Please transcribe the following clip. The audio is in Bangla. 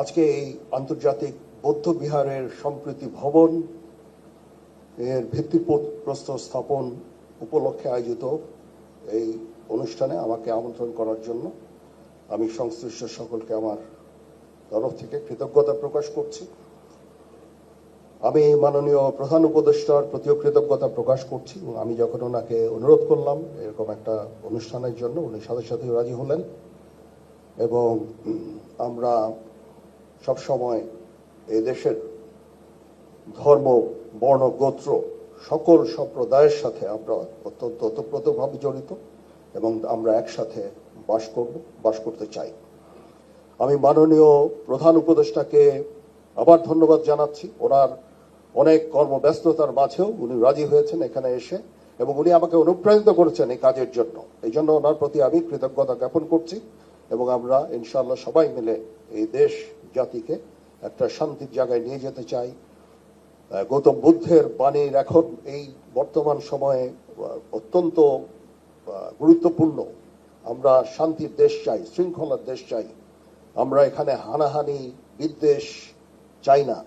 আজকে এই আন্তর্জাতিক বৌদ্ধ বিহারের সম্প্রীতি ভবন এর ভিত্তিপ্রস্তর স্থাপন উপলক্ষে আয়োজিত এই অনুষ্ঠানে আমাকে আমন্ত্রণ করার জন্য আমি সংশ্লিষ্ট সকলকে আমার তরফ থেকে কৃতজ্ঞতা প্রকাশ করছি। আমি মাননীয় প্রধান উপদেষ্টার প্রতিও কৃতজ্ঞতা প্রকাশ করছি আমি যখন ওনাকে অনুরোধ করলাম এরকম একটা অনুষ্ঠানের জন্য, উনি সাথে সাথে রাজি হলেন এবং আমরা সবসময় এই দেশের ধর্ম, বর্ণ, গোত্র সকল সম্প্রদায়ের সাথে আমরা অত্যন্ত ওতপ্রোতভাবে জড়িত এবং আমরা একসাথে বাস করব, বাস করতে চাই। আমি মাননীয় প্রধান উপদেষ্টাকে আবার ধন্যবাদ জানাচ্ছি। ওনার অনেক কর্মব্যস্ততার মাঝেও উনি রাজি হয়েছেন এখানে এসে এবং উনি আমাকে অনুপ্রাণিত করেছেন এই কাজের জন্য। এই জন্য ওনার প্রতি আমি কৃতজ্ঞতা জ্ঞাপন করছি এবং আমরা ইনশাআল্লাহ সবাই মিলে এই দেশ জাতিকে একটা শান্তির জায়গায় নিয়ে যেতে চাই। গৌতম বুদ্ধের বাণীর এখন এই বর্তমান সময়ে অত্যন্ত গুরুত্বপূর্ণ। আমরা শান্তির দেশ চাই, শৃঙ্খলার দেশ চাই। আমরা এখানে হানাহানি, বিদ্বেষ চাই না।